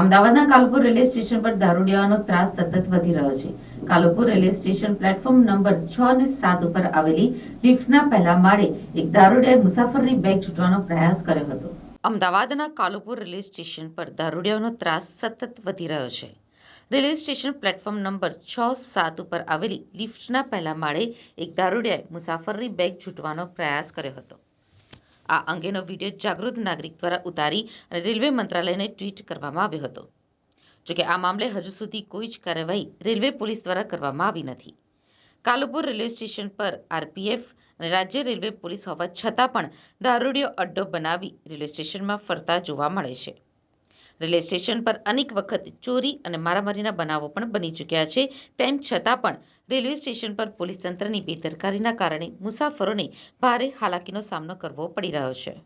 અમદાવાદના Kalupur railway station પર દારૂડિયાનો ત્રાસ સતત વધી રહ્યો છે. Kalupur railway station platform number છ અને સાત ઉપર આવેલી લિફ્ટના પહેલા માળે એક દારૂડિયાએ મુસાફરની બેગ છૂટવાનો પ્રયાસ કર્યો હતો. અમદાવાદના કાલુપુર રેલવે સ્ટેશન પર દારૂડિયાનો ત્રાસ સતત વધી રહ્યો છે. રેલવે સ્ટેશન પ્લેટફોર્મ નંબર છ, સાત ઉપર આવેલી લિફ્ટના પહેલા માળે એક દારૂડિયાએ મુસાફરની બેગ છૂટવાનો પ્રયાસ કર્યો હતો. આ અંગેનો વીડિયો જાગૃત નાગરિક દ્વારા ઉતારી અને રેલવે મંત્રાલયને ટ્વીટ કરવામાં આવ્યો હતો. જોકે આ મામલે હજુ સુધી કોઈ જ કાર્યવાહી રેલવે પોલીસ દ્વારા કરવામાં આવી નથી. કાલુપુર રેલવે સ્ટેશન પર આરપીએફ અને રાજ્ય રેલવે પોલીસ હોવા છતાં પણ દારૂડિયો અડ્ડો બનાવી રેલવે સ્ટેશનમાં ફરતા જોવા મળે છે. રેલવે સ્ટેશન પર અનેક વખત ચોરી અને મારામારીના બનાવો પણ બની ચૂક્યા છે. તેમ છતાં પણ રેલવે સ્ટેશન પર પોલીસ તંત્રની બેદરકારીના કારણે મુસાફરોને ભારે હાલાકીનો સામનો કરવો પડી રહ્યો છે.